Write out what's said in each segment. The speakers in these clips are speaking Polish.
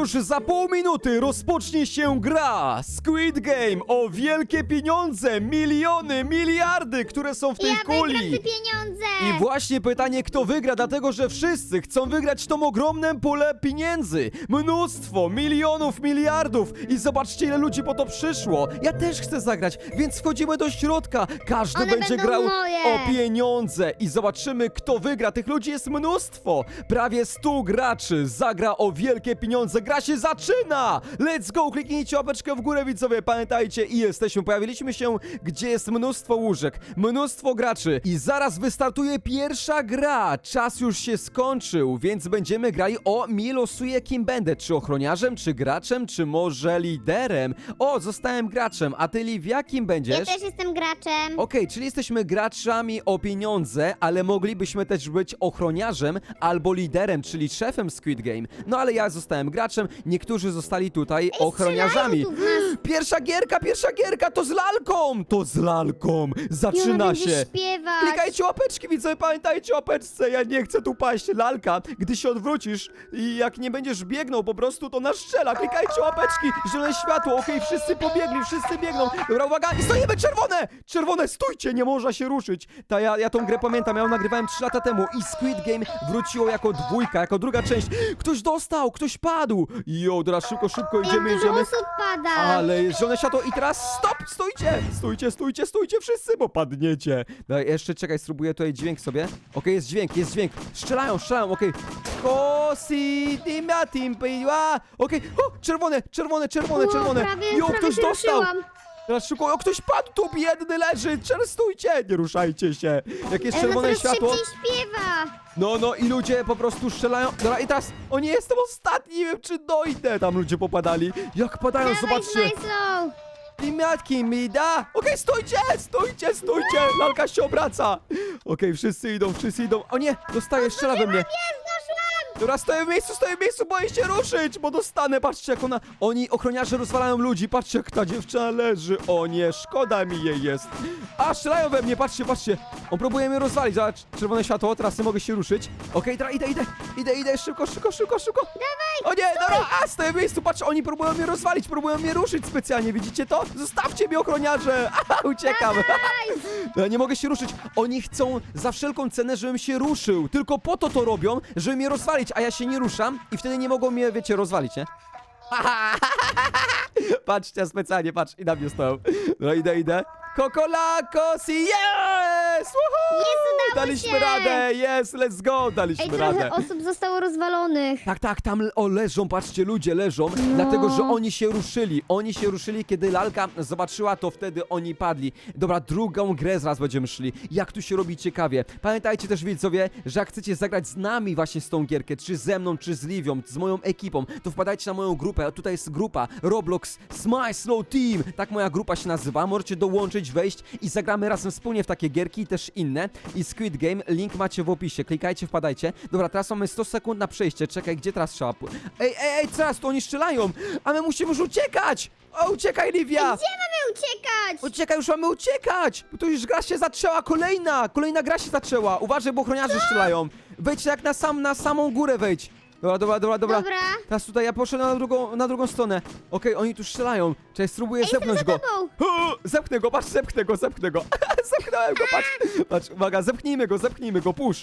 Już za pół minuty rozpocznie się gra Squid Game o wielkie pieniądze, miliony, miliardy, które są w tej Ja kuli. te pieniądze! I właśnie pytanie, kto wygra, dlatego że wszyscy chcą wygrać tą ogromną pulę pieniędzy. Mnóstwo, milionów, miliardów. I zobaczcie, ile ludzi po to przyszło. Ja też chcę zagrać, więc wchodzimy do środka. Każdy One będzie będą grał moje. o pieniądze i zobaczymy, kto wygra. Tych ludzi jest mnóstwo. Prawie 100 graczy zagra o wielkie pieniądze. Gra się zaczyna! Let's go! Kliknijcie łapeczkę w górę, widzowie. Pamiętajcie, i jesteśmy. Pojawiliśmy się, gdzie jest mnóstwo łóżek, mnóstwo graczy. I zaraz wystartuje pierwsza gra. Czas już się skończył, więc będziemy grali o mi losuję kim będę. Czy ochroniarzem, czy graczem, czy może liderem? O, zostałem graczem. A ty, Livia, kim będziesz? Ja też jestem graczem. Okej, czyli jesteśmy graczami o pieniądze, ale moglibyśmy też być ochroniarzem albo liderem, czyli szefem Squid Game. No ale ja zostałem graczem, niektórzy zostali tutaj ochroniarzami. Pierwsza gierka, pierwsza gierka, to z lalką! To z lalką! Zaczyna będzie się! śpiewać. Klikajcie łapeczki, widzowie, pamiętajcie o łapeczce, ja nie chcę tu paść, lalka, gdy się odwrócisz i jak nie będziesz biegnął po prostu, to nas strzela, klikajcie łapeczki, zielone światło, okej, wszyscy pobiegli, wszyscy biegną, dobra, uwaga, i stoimy, czerwone, czerwone, stójcie, nie można się ruszyć, ta, ja, ja tą grę pamiętam, ja ją nagrywałem 3 lata temu i Squid Game wróciło jako dwójka, jako druga część, ktoś dostał, ktoś padł, jo, teraz szybko, szybko, idziemy, idziemy, osób pada. ale zielone światło i teraz stop! Stójcie! Stójcie, stójcie, stójcie wszyscy, bo padniecie. Daj, jeszcze czekaj, spróbuję tutaj dźwięk sobie. Okej, jest dźwięk, jest dźwięk. Strzelają, strzelają, okej. Kosi dimia timpiła. Okej, o, czerwone, czerwone, czerwone, czerwone. prawie, Jo, prawie ktoś się dostał. ruszyłam. Teraz szybko, o, ktoś padł tu, biedny leży. Częstujcie, nie ruszajcie się. Jak jest Ej, czerwone no teraz światło. szybciej śpiewa. No, no i ludzie po prostu strzelają. Dobra, i teraz, o nie, jestem ostatni, nie wiem czy dojdę. Tam ludzie popadali. Jak padają, Dawaj, zobaczcie. Smajslow. Imiatki mi da! Okej, stójcie! Stójcie, stójcie! Lalka się obraca! Okej, wszyscy idą, wszyscy idą. O nie! Dostaje, strzela we mnie! Jest, doszłam. Dobra, stoję w miejscu, stoję w miejscu, boję się ruszyć, bo dostanę. Patrzcie, jak ona... Oni, ochroniarze, rozwalają ludzi. Patrzcie, jak ta dziewczyna leży. O nie, szkoda mi jej jest. A, strzelają we mnie, patrzcie, patrzcie. On próbuje mnie rozwalić. Zobacz, czerwone światło, teraz nie mogę się ruszyć. Okej, teraz idę, idę, idę, idę, szybko, szybko, szybko, szybko. O nie, dobra, a, stoję w miejscu, patrzcie, oni próbują mnie rozwalić, próbują mnie ruszyć specjalnie, widzicie to? Zostawcie mnie, ochroniarze! Aha, uciekam. Ja nie mogę się ruszyć. Oni chcą za wszelką cenę, żebym się ruszył. Tylko po to to robią, żeby mnie rozwalić, a ja się nie ruszam i wtedy nie mogą mnie, wiecie, rozwalić, nie? Patrzcie, specjalnie, patrz, i na mnie stoją. No idę, idę. Kokolako, si, yes! Woohoo! Jest, udało Daliśmy się! radę, yes, let's go, daliśmy Ej, radę. trochę osób zostało rozwalonych. Tak, tak, tam o, leżą, patrzcie, ludzie leżą, No. dlatego, że oni się ruszyli. Oni się ruszyli, kiedy lalka zobaczyła, to wtedy oni padli. Dobra, drugą grę zaraz będziemy szli. Jak tu się robi ciekawie. Pamiętajcie też, widzowie, że jak chcecie zagrać z nami właśnie z tą gierkę, czy ze mną, czy z Livią, z moją ekipą, to wpadajcie na moją grupę. Tutaj jest grupa Roblox Smile Slow Team. Tak moja grupa się nazywa. Możecie dołączyć, wejść i zagramy razem wspólnie w takie gierki i też inne. I Squid Game, link macie w opisie. Klikajcie, wpadajcie. Dobra, teraz mamy 100 sekund na przejście. Czekaj, gdzie teraz trzeba? pu- Ej, ej, ej, teraz to oni strzelają! A my musimy już uciekać! O, uciekaj, Livia! Gdzie mamy uciekać? Uciekaj, już mamy uciekać! Bo to już gra się zaczęła, kolejna! Kolejna gra się zaczęła! Uważaj, bo ochroniarze strzelają! Wejdź jak na, sam, na samą górę wejdź! Dobra, dobra, dobra, dobra. Dobra. Teraz tutaj ja poszedłem na drugą, na drugą stronę. Okej, oni tu strzelają. Czekaj, spróbuję zepchnąć za go. tobą. Zepchnę go, patrz, zepchnę go, zepchnę go. Zepchnąłem go, patrz. Patrz, uwaga, zepchnijmy go, zepchnijmy go, push.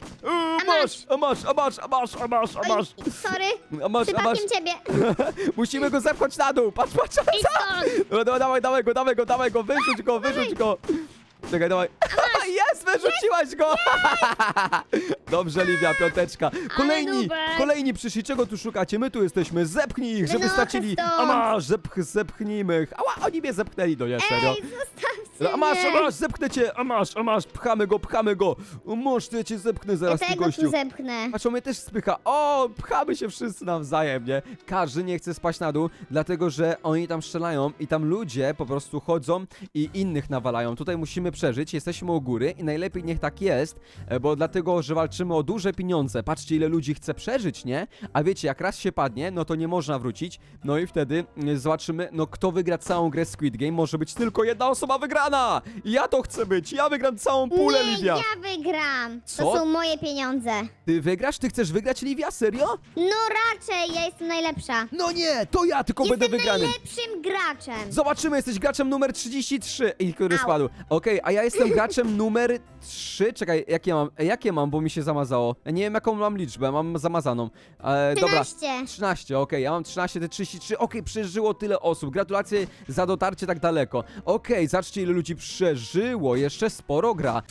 A masz, a masz, a masz, a masz, a masz, a Oj, masz. sorry. A masz, a masz. Przypadkiem ciebie. Musimy go zepchnąć na dół, patrz, patrz, Idź stąd. Dobra, dobra, dawaj, dawaj go, dawaj go, dawaj go, wyrzuć go, wyrzuć go. Czekaj, dawaj. Jest, wyrzuciłaś go! Dobrze, Livia, piąteczka. Kolejni, nubek. kolejni przyszli, czego tu szukacie? My tu jesteśmy, zepchnij ich, żeby Wynocha stracili. stąd. A masz, zepch, zepchnijmy ich. Ała, oni mnie zepchnęli, no nie, serio. Ej, zostawcie A masz, a mnie. masz, zepchnę cię, a masz, a masz, pchamy go, pchamy go. O, ja cię zepchnę Ja zaraz, ty tego gościu. tu zepchnę. Patrz, on mnie też spycha. O, pchamy się wszyscy nawzajem, nie? Każdy nie chce spać na dół, dlatego że oni tam strzelają i tam ludzie po prostu chodzą i innych nawalają. Tutaj musimy przeżyć, jesteśmy u góry i najlepiej niech tak jest, e, bo dlatego, że walczymy o duże pieniądze. Patrzcie, ile ludzi chce przeżyć, nie? A wiecie, jak raz się padnie, no to nie można wrócić. No i wtedy mm, zobaczymy, no kto wygra całą grę Squid Game. Może być tylko jedna osoba wygrana. wygrana! Ja to chcę być, ja wygram całą pulę, Nie, Livia. ja wygram. Co? To są moje pieniądze. Ty wygrasz? Ty chcesz wygrać, Livia? Serio? No raczej, ja jestem najlepsza. No nie, to ja tylko Jestem będę wygrany. najlepszym graczem. Zobaczymy, jesteś graczem numer 33 i który Au. spadł. Okej, a ja jestem graczem numer 3. Czekaj, jakie mam? Jakie mam, bo mi się zamazało. Ja nie wiem jaką mam liczbę, mam zamazaną. E, dobra. 13. 13, okej, ja mam 13, ty 33, okej, przeżyło tyle osób, gratulacje za dotarcie tak daleko. Okej, zobaczcie ile ludzi przeżyło, jeszcze sporo gra.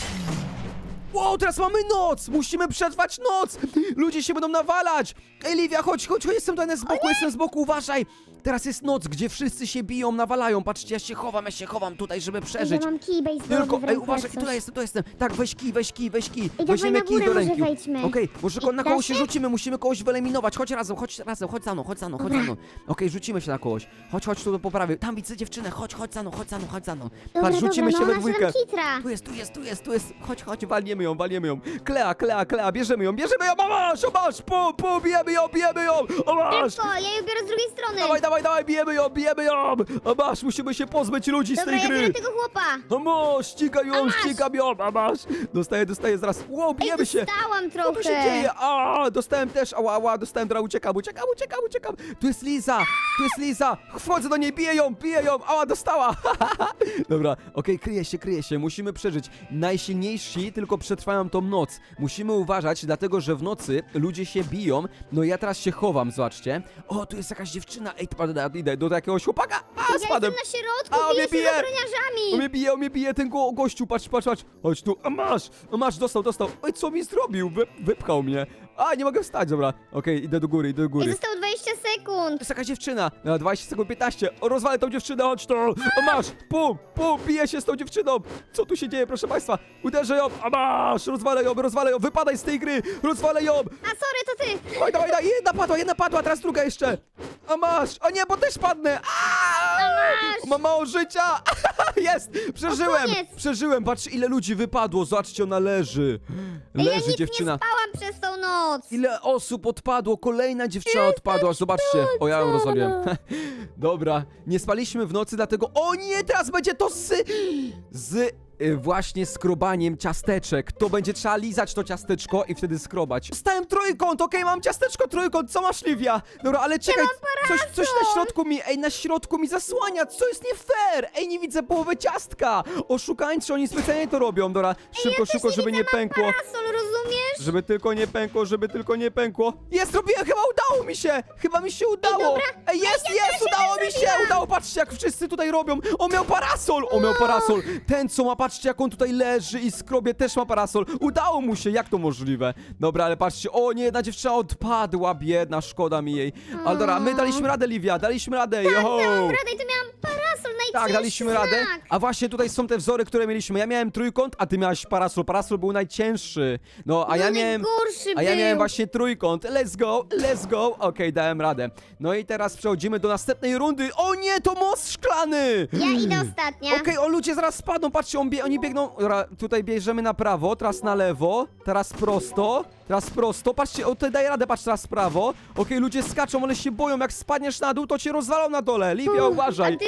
Wow, teraz mamy noc! Musimy przetrwać noc! Ludzie się będą nawalać! Ej, Livia, chodź, chodź, chodź, jestem tutaj z boku, jestem z boku, uważaj! Teraz jest noc, gdzie wszyscy się biją, nawalają. Patrzcie, ja się chowam, ja się chowam tutaj, żeby przeżyć. Ja mam kij baseballowy Tylko, w ej, uważaj, jak coś. tutaj jestem, tu jestem. Tak, weź kij, weź kij, weź kij. dawaj Weźmiemy na kij górę do może ręki. wejdźmy. Okej, może I na da kogoś się się? rzucimy, musimy kogoś wyeliminować. Chodź razem, chodź razem, chodź za mną, chodź za mną, chodź za mną. Okej, rzucimy się na kogoś. Chodź, chodź tu do poprawy. Tam widzę dziewczynę, chodź, chodź za mną, chodź za mną, chodź za mną. Dobra, Patrz, rzucimy dobra, się no we ona się dwójkę. nam kitra. Tu jest, tu jest, tu jest, tu jest. Chodź, chodź, walniemy ją, walniemy ją. Klea, klea, klea, bierzemy ją, bierzemy ją, o masz, o masz, pu, pu, bijemy ją, bijemy ją, o masz. Szybko, ja ją biorę z drugiej strony. Dawaj, dawaj, dawaj, bijemy ją, bijemy ją, o masz, musimy się pozbyć ludzi z Dobra, tej ja gry. biorę tego chłopa. A masz, ścigam A ją, masz. ścigam ją, a masz. Dostaję, dostaję zaraz. Wow, Ej, bijemy się. dostałam Co trochę. tu się dzieje? A, dostałem też, ała, ała, dostałem, dobra, uciekam, uciekam, uciekam, uciekam. Tu jest Liza, tu jest Liza. Wchodzę do niej, biję ją, biję ją, ała, dostała. dobra, okej, kryje się, kryje się, musimy przeżyć. Najsilniejsi tylko przetrwają tą noc. Musimy uważać, dlatego, że w nocy ludzie się biją. No ja teraz się chowam, zobaczcie. O, tu jest jakaś dziewczyna. Ej, idę do jakiegoś chłopaka. A, Ja spadłem. jestem na środku, A, on biję mnie się bije. z ochroniarzami. On mnie bije, on mnie bije, ten go, gościu, patrz, patrz, patrz. Chodź tu, a masz, a masz, dostał, dostał. Oj, co mi zrobił? Wy, wypchał mnie. A, nie mogę wstać, dobra. Okej, idę do góry, idę do góry. Ej, To zostało 20 sekund. jest jakaś dziewczyna. Na 20 sekund 15. O, rozwalę tą dziewczynę, chodź tu. A masz, pum, pum, biję się z tą dziewczyną. Co tu się dzieje, proszę państwa? Uderzę ją, a masz, rozwalę ją, rozwalę ją, wypadaj z tej gry, rozwalę ją. A sorry, to ty. Dawaj, dawaj, dawaj, jedna padła, jedna padła, teraz druga jeszcze. A masz, o nie, bo też padnę. A masz. Mam mało życia. Jest, przeżyłem, O, koniec. przeżyłem. Patrz, ile ludzi wypadło, zobaczcie, ona leży. Ja Leży nic dziewczyna. nie spałam przez tą noc. Ile osób odpadło, kolejna dziewczyna odpadła, zobaczcie. O, ja ją rozwaliłem. Dobra, nie spaliśmy w nocy, dlatego... O nie, teraz będzie to z... Z... y, Właśnie skrobaniem ciasteczek. To będzie trzeba lizać to ciasteczko i wtedy skrobać. Stałem trójkąt, okej, mam ciasteczko trójkąt, co masz, Livia? Dobra, ale czekaj, coś, coś na środku mi, ej, na środku mi zasłania, co jest nie fair? Ej, nie widzę połowy ciastka. Oszukańcy, oni specjalnie to robią, dobra, szybko, ja szybko, żeby nie pękło. Parasol, rozumiesz? Żeby tylko nie pękło, żeby tylko nie pękło. Jest, robiłem, chyba udało mi się! Chyba mi się udało! dobra. Ej, jest, ja jest, też udało mi się! zrobiłam. Udało, patrzcie, jak wszyscy tutaj robią! On miał parasol! On miał parasol! Ten, co ma, patrzcie, jak on tutaj leży i skrobie, też ma parasol. Udało mu się, jak to możliwe? Dobra, ale patrzcie, o nie, jedna dziewczyna odpadła, biedna, szkoda mi jej. Ale dobra, my daliśmy radę, Livia, daliśmy radę, Tak, joho! Dałam radę i tu miałam Tak, daliśmy radę. znak. A właśnie tutaj są te wzory, które mieliśmy. Ja miałem trójkąt, a ty miałaś parasol. Parasol był najcięższy. No, a No, ja miałem. najgorszy A ja był. miałem właśnie trójkąt. Let's go, let's go. Okej, dałem radę. No i teraz przechodzimy do następnej rundy. O nie, to most szklany! Ja idę ostatnia. Okej, o ludzie zaraz spadną, patrzcie, on bie oni biegną. Dobra, tutaj bierzemy na prawo, teraz na lewo, teraz prosto, teraz prosto. Patrzcie, o tutaj daje radę, patrz teraz w prawo. Okej, ludzie skaczą, ale się boją, jak spadniesz na dół, to cię rozwalą na dole. Livia, Uff, uważaj. A to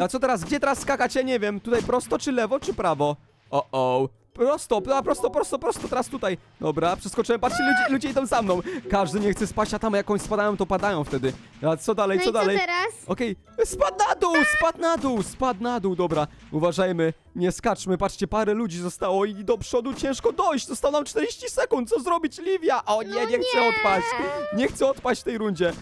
A co teraz? Gdzie teraz skakać? Ja nie wiem. Tutaj prosto czy lewo czy prawo? O o. Prosto, pra- prosto, prosto, prosto, teraz tutaj. Dobra, przeskoczyłem, patrzcie, ludzie, ludzie idą za mną. Każdy nie chce spać, a tam jakąś spadają, to padają wtedy. A co dalej, No co i co dalej? teraz? Okej, spadł na dół, spadł na dół, spadł na dół, dobra. Uważajmy, nie skaczmy, patrzcie, parę ludzi zostało i do przodu ciężko dojść. Zostało nam 40 sekund, co zrobić, Livia? O nie, No nie chcę nie. odpaść. Nie chcę odpaść w tej rundzie.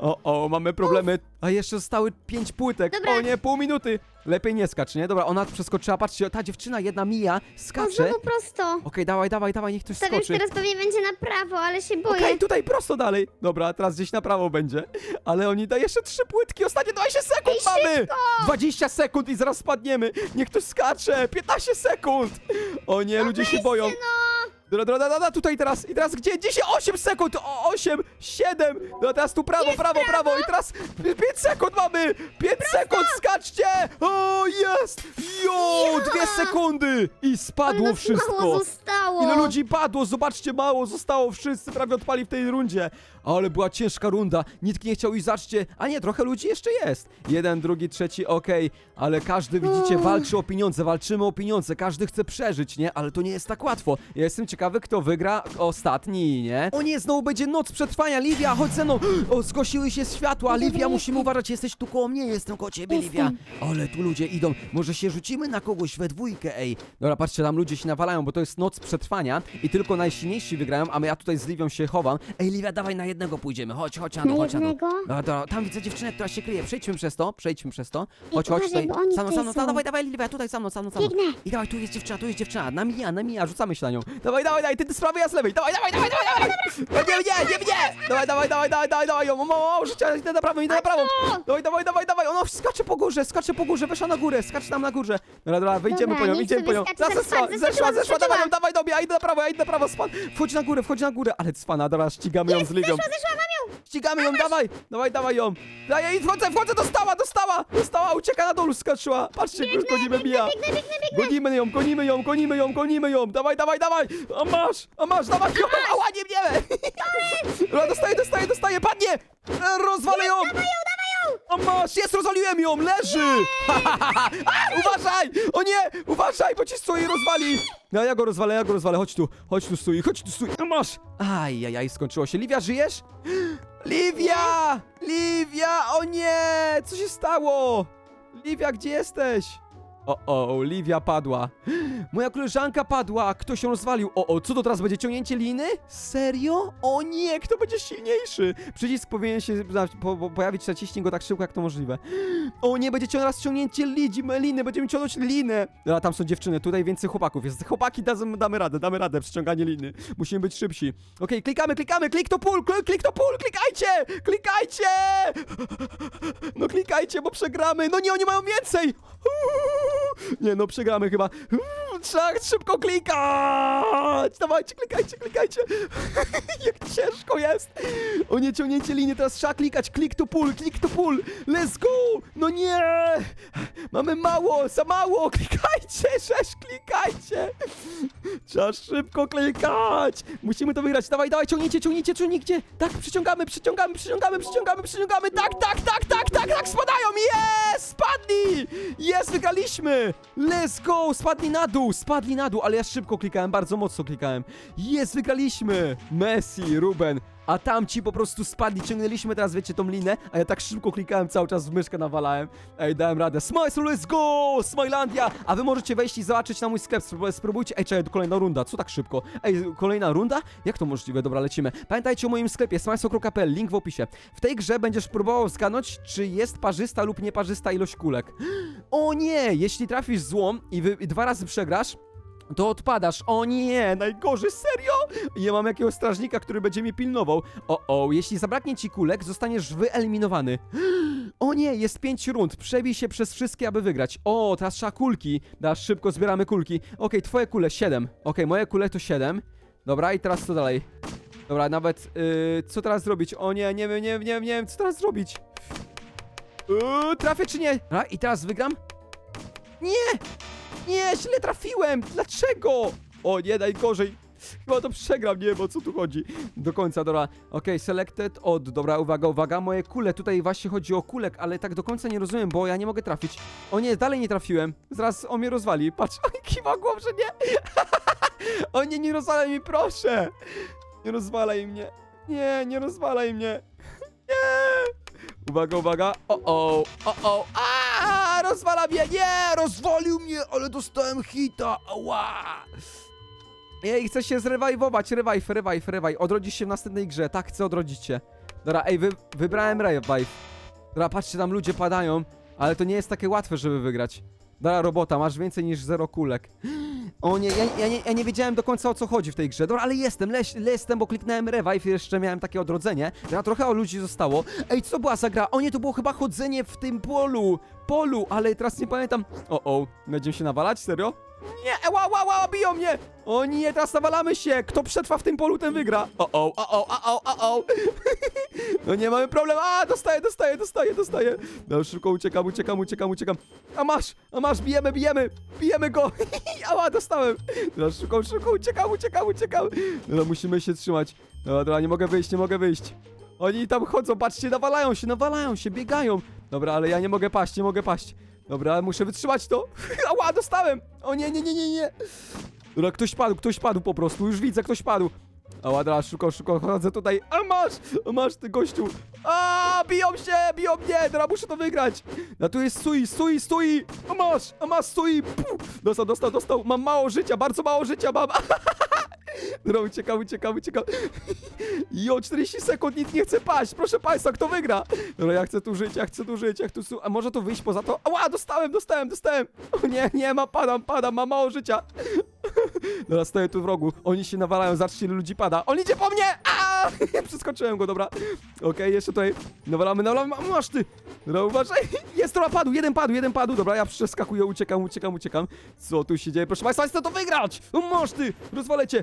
O, o, mamy problemy. A jeszcze zostały pięć płytek. Dobra. O nie, pół minuty. Lepiej nie skacz, nie? Dobra, ona przeskoczyła, patrzcie, ta dziewczyna, jedna mija, O, skacze. Okej, znowu prosto. dawaj, dawaj, dawaj, niech ktoś Stawiam, że skoczy. teraz pewnie będzie na prawo, ale się Okej, boję. tutaj prosto dalej. Dobra, teraz gdzieś na prawo będzie. Ale oni dają jeszcze trzy płytki, ostatnie 20 sekund Ej, mamy! szybko! 20 sekund i zaraz spadniemy. Niech ktoś skacze! 15 sekund! O nie, ludzie się boją. No, Dobra, dobra, dobra, tutaj teraz. I teraz gdzie? 10, 8 sekund! O, 8, 7. No teraz tu prawo, prawo, prawo. I teraz 5 sekund mamy! 5 sekund, skaczcie! O, jest! Jo, Ja! 2 sekundy! I spadło wszystko. mało zostało. Ile ludzi padło? Zobaczcie, mało zostało. Wszyscy prawie odpali w tej rundzie. Ale była ciężka runda. Nikt nie chciał i zaczcie. A nie, trochę ludzi jeszcze jest. Jeden, drugi, trzeci, okej. Ale każdy, widzicie, walczy o pieniądze, walczymy o pieniądze. Każdy chce przeżyć, nie? Ale to nie jest tak łatwo. Ja jestem ciekawy, kto wygra ostatni, nie? O nie, znowu będzie noc przetrwania. Livia, chodź ze mną. O, zgłosiły się światła. Dobra, Livia, musimy uważać. Jesteś tu koło mnie, jestem koło ciebie, Livia. Ale tu ludzie idą. Może się rzucimy na kogoś we dwójkę, ej. Dobra, patrzcie, tam ludzie się nawalają, bo to jest noc przetrwania i tylko najsilniejsi wygrają, a ja tutaj z Livią się chowam. Ej, Livia, dawaj na jednego pójdziemy. Chodź, chodź Na dół, chodź dół. jednego? Dobra, dobra, tam widzę dziewczynę, która się kryje. Przejdźmy przez to, przejdźmy przez to. Chodź, chodź uważaj, tutaj. bo oni są. dawaj, dawaj, Livia, tutaj mną, za mną. Biegnę. I dawaj, tu jest dziewczyna, tu jest dziewczyna. Na mija, na mija, rzucamy się na nią. Dawaj, dawaj, dawaj, ty, ty z prawej, ja z lewej. Dawaj, dawaj, dawaj, dawaj, dawaj. Nie, nie, nie, nie. Dawaj, dawaj, dawaj, dawaj, dawaj, dawaj. O, o, o, idę na prawo, idę na prawo. Dawaj, dawaj, dawaj, dawaj. Ona skacze po górze, skacze po górze, weszła na górę, skacz tam na górze. Dobra, dobra, wyjdziemy Dobra, po nią, niech idziemy po sobie nią. skacze, Zeszła, spadł, zeszła, zeskoczyła, zeszła, dawaj ją, dawaj mnie, ja idę na prawo, ja idę na prawo, spadł. Wchodź na górę, wchodź na górę, ale cwana, dobra, ścigamy ją z Liwią. Zeszła, zeszła, mam ją! Ścigamy ją, dawaj, dawaj, dawaj ją. Daj jej, wchodzę, wchodzę, dostała, dostała, dostała, ucieka na dół, skaczyła. Patrzcie, gonimy Mija. Biegnę, biegnę, biegnę! Gonimy ją, gonimy ją, gonimy ją, gonimy ją. Dawaj, dawaj, dawaj. A masz, a masz, dawaj ją. Ała, nie mnie. Dostaję, dostaję, dostaję, padnie. E, Rozwalę ją. A masz, jest, rozwaliłem ją, leży. A, uważaj, o nie, uważaj, bo ci stój rozwali. No, ja go rozwalę, ja go rozwalę, chodź tu, chodź tu, stój, chodź tu, stój. A masz. Aj, aj, aj, skończyło się. Livia, żyjesz? Livia! Livia! O nie! Co się stało? Livia, gdzie jesteś? O, o, Livia padła. Moja koleżanka padła. Ktoś ją rozwalił. O, o, co to teraz będzie? Ciągnięcie liny? Serio? O nie, kto będzie silniejszy? Przycisk powinien się po, po, pojawić, naciśnij go tak szybko, jak to możliwe. O nie, będzie teraz ciągnięcie lidzi, liny, będziemy ciągnąć linę. Dobra, tam są dziewczyny, tutaj więcej chłopaków jest. Chłopaki, damy, damy radę, damy radę, przyciąganie liny. Musimy być szybsi. Okej, klikamy, klikamy, klik to pull, klik, klik to pull, klikajcie! Klikajcie! No klikajcie, bo przegramy. No nie, oni mają więcej! Nie, no przegramy chyba. Trzeba szybko klikać! Dawajcie, klikajcie, klikajcie! Jak ciężko jest! O nie, ciągnięcie linii, teraz trzeba klikać. Klik to pull, klik to pull! Let's go! No nie! Mamy mało, za mało! Klikajcie, sześć, klikajcie! Trzeba szybko klikać! Musimy to wygrać. Dawaj, dawaj, ciągnijcie, ciągnijcie, ciągnijcie! Tak, przyciągamy, przyciągamy, przyciągamy, przyciągamy, przyciągamy! Tak, tak, tak, tak, tak, tak, spadają! Jest! Spadli! Jest, wygraliśmy! Let's go! Spadli na dół, spadli na dół, ale ja szybko klikałem, bardzo mocno klikałem. Jest, wygraliśmy! Messi, Ruben, a tamci po prostu spadli, ciągnęliśmy teraz, wiecie, tą linę, a ja tak szybko klikałem, cały czas w myszkę nawalałem. Ej, dałem radę. Smile, let's go! Smilandia! A wy możecie wejść i zobaczyć na mój sklep, Spró- spróbujcie. Ej, czekaj, kolejna runda, co tak szybko? Ej, kolejna runda? Jak to możliwe? Dobra, lecimy. Pamiętajcie o moim sklepie, smile.pl, link w opisie. W tej grze będziesz próbował zgadnąć, czy jest parzysta lub nieparzysta ilość kulek. O nie! Jeśli trafisz złom i, i dwa razy przegrasz, to odpadasz. O nie, najgorzej, serio? Ja mam jakiegoś strażnika, który będzie mnie pilnował. O, o, jeśli zabraknie ci kulek, zostaniesz wyeliminowany. O nie, jest pięć rund. Przebij się przez wszystkie, aby wygrać. O, teraz trzeba kulki. Da, szybko zbieramy kulki. Okej, twoje kule, siedem. Okej, moje kule to siedem. Dobra, i teraz co dalej? Dobra, nawet, yy, co teraz zrobić? O nie, nie wiem, nie wiem, nie wiem, nie wiem, co teraz zrobić? Yy, trafię czy nie? A, i teraz wygram? Nie! Nie, źle trafiłem! Dlaczego? O nie, najgorzej. Chyba to przegram, nie wiem o co tu chodzi. Do końca, dobra. Okej, selected od. Dobra, uwaga, uwaga. Moje kule, tutaj właśnie chodzi o kulek, ale tak do końca nie rozumiem, bo ja nie mogę trafić. O nie, dalej nie trafiłem. Zaraz on mnie rozwali. Patrz, on kiwa głową, że nie. o nie, nie rozwalaj mi, proszę. Nie rozwalaj mnie. Nie, nie rozwalaj mnie. Nie. Uwaga, uwaga. O, o, o, o. A, rozwala mnie. Nie, rozwalił mnie, ale dostałem hita. Ała. Ej, chcę się zrewajwować. Revive, revive, revive. Odrodzisz się w następnej grze. Tak, chcę odrodzić się. Dobra, ej, wy, wybrałem revive. Dobra, patrzcie, tam ludzie padają, ale to nie jest takie łatwe, żeby wygrać. Dobra, robota, masz więcej niż zero kulek. O nie, ja, ja, nie, ja nie wiedziałem do końca o co chodzi w tej grze. Dobra, ale jestem, leś, jestem, bo kliknąłem revive i jeszcze miałem takie odrodzenie. Dobra, trochę o ludzi zostało. Ej, co była za gra? O nie, to było chyba chodzenie w tym polu. Polu, ale teraz nie pamiętam. O, o, będziemy się nawalać? Serio? Nie, ła, ła, ła, biją mnie! O nie, teraz nawalamy się! Kto przetrwa w tym polu, ten wygra! O, o, o, o, o, o, o! No nie, mamy problem! A, dostaję, dostaję, dostaję, dostaję! No szybko uciekam, uciekam, uciekam, uciekam! A masz, a masz, bijemy, bijemy! Bijemy go! Ała, dostałem! No szybko, szybko, uciekam, uciekam, uciekam! No musimy się trzymać. No dobra, nie mogę wyjść, nie mogę wyjść. Oni tam chodzą, patrzcie, nawalają się, nawalają się, biegają. Dobra, ale ja nie mogę paść, nie mogę paść. Dobra, muszę wytrzymać to. Ała, dostałem! O nie, nie, nie, nie, nie! Dobra, ktoś padł, ktoś padł po prostu, już widzę, ktoś padł. Ała, dobra, szybko, szybko, chodzę tutaj. A masz! A masz, ty gościu! A biją się, biją mnie! Dobra, muszę to wygrać! No tu jest stój, stój, stój! A masz, a masz, stój! Puf. Dostał, dostał, dostał. Mam mało życia, bardzo mało życia mam. Dobra, uciekam, uciekam, uciekam. Jo, 40 sekund, nic nie chcę paść. Proszę państwa, kto wygra? Dobra, ja chcę tu żyć, ja chcę tu żyć, jak tu... su- A może tu wyjść poza to? Ała, dostałem, dostałem, dostałem. O nie, nie, ma, padam, padam, mam mało życia. Dobra, stoję tu w rogu. Oni się nawalają, zobaczcie ile ludzi pada. On idzie po mnie! Przeskoczyłem go, dobra. Okej, jeszcze tutaj nawalamy, nawalamy. A, Masz ty! Dobra, uważaj. Jest, dobra, padł, jeden padł, jeden padł. Dobra, ja przeskakuję, uciekam, uciekam, uciekam. Co tu się dzieje? Proszę państwa, chcę to wygrać! No masz ty! Rozwalę cię!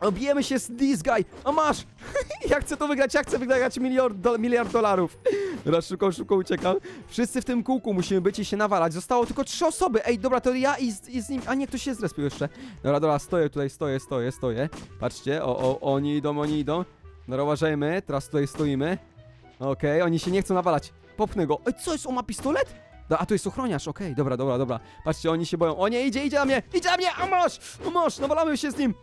Obijemy się z this guy! A masz! ja chcę to wygrać, ja chcę wygrać miliard, do, miliard dolarów! Dobra, szybko, szybko uciekam. Wszyscy w tym kółku musimy być i się nawalać. Zostało tylko trzy osoby. Ej, dobra, to ja i z, i z nim... A nie, ktoś się zrespił jeszcze. Dobra, dobra, stoję tutaj, stoję, stoję, stoję. Patrzcie, o, o, oni idą, oni idą. Dobra, uważajmy, teraz tutaj stoimy. Okej, oni się nie chcą nawalać. Popnę go. Ej, co jest? On ma pistolet? Da, a tu jest ochroniarz, okej, dobra, dobra, dobra. Patrzcie, oni się boją. O nie, idzie, idzie na mnie! Idzie na mnie! A masz! A masz! Nawalamy się z nim!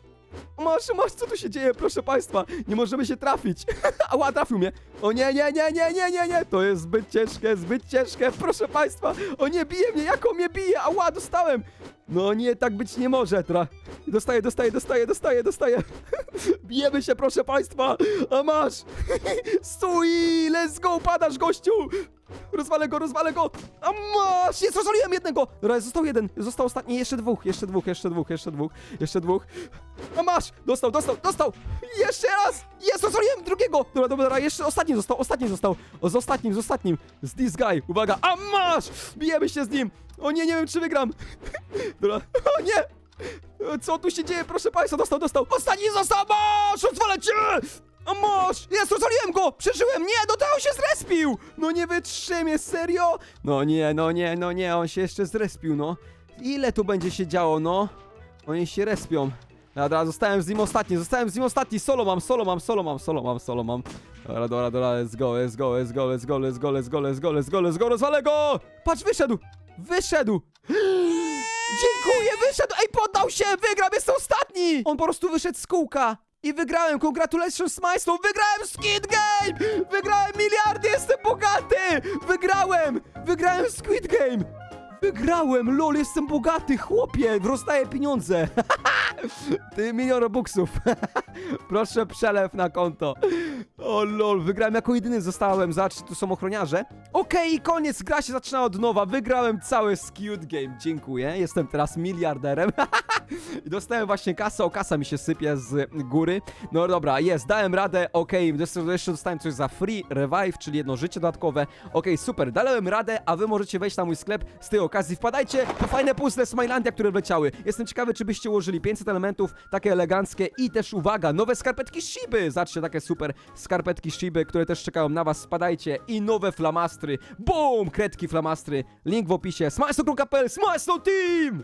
Masz, masz, co tu się dzieje, proszę państwa? Nie możemy się trafić. Ała, trafił mnie. O nie, nie, nie, nie, nie, nie, nie. To jest zbyt ciężkie, zbyt ciężkie, proszę państwa. O nie, bije mnie, jak on mnie bije? Ała, dostałem. No nie, tak być nie może. Dobra. Dostaję, dostaję, dostaję, dostaję, dostaję. Bijemy się, proszę państwa. A masz. Stój, let's go, padasz, gościu. Rozwalę go, rozwalę go! A masz! Jest, rozwaliłem jednego! Dobra, został jeden, został ostatni, jeszcze dwóch, jeszcze dwóch, jeszcze dwóch, jeszcze dwóch, jeszcze dwóch. A masz! Dostał, dostał, dostał! Jeszcze raz! Jest, rozwaliłem drugiego! Dobra, dobra, jeszcze ostatni został, ostatni został. Z ostatnim, z ostatnim. Z this guy, uwaga! A masz! Bijemy się z nim! O nie, nie wiem, czy wygram. Dobra, o nie! Co tu się dzieje, proszę państwa? Dostał, dostał! Ostatni został! Masz! Rozwalę cię! Masz! Jest, rozwaliłem go! Przeżyłem! Nie, do tego się zrespił! No nie wytrzymie, serio? No nie, no nie, no nie, on się jeszcze zrespił, no. Ile tu będzie się działo, no? Oni się respią. Dobra, zostałem z nim ostatni, zostałem z nim ostatni, solo mam, solo mam, solo mam, solo mam, solo mam. Dobra, dobra, dobra, let's go, let's go, let's go, let's go, let's go, let's go, let's go, let's go, let's go, rozwalę go! Patrz, wyszedł! Wyszedł! Dziękuję, wyszedł! Ej, poddał się! Wygram, jestem ostatni! On po prostu wyszedł z kółka! I wygrałem! Congratulations, Majstą! Wygrałem Squid Game! Wygrałem miliardy! Jestem bogaty! Wygrałem! Wygrałem Squid Game! Wygrałem! Lol, jestem bogaty, chłopie! Rozdaję pieniądze! Ty milion robuxów! Proszę przelew na konto. O lol, wygrałem jako jedyny zostałem. Zobaczcie, tu są ochroniarze. Okej, koniec, gra się zaczyna od nowa. Wygrałem cały Squid Game. Dziękuję. Jestem teraz miliarderem. Dostałem właśnie kasę, o kasa mi się sypie z góry. No dobra, jest, dałem radę, okej, jeszcze, jeszcze dostałem coś za free revive, czyli jedno życie dodatkowe. Okej, super, dałem radę, a wy możecie wejść na mój sklep z tej okazji. Wpadajcie po fajne puzzle Smilandia, które wleciały. Jestem ciekawy, czy byście ułożyli 500 elementów, takie eleganckie i też uwaga, nowe skarpetki Shiby. Zobaczcie, takie super skarpetki Shiby, które też czekają na was. Spadajcie i nowe flamastry. Boom! Kredki flamastry. Link w opisie. Smajsto.pl, Smajsto Team!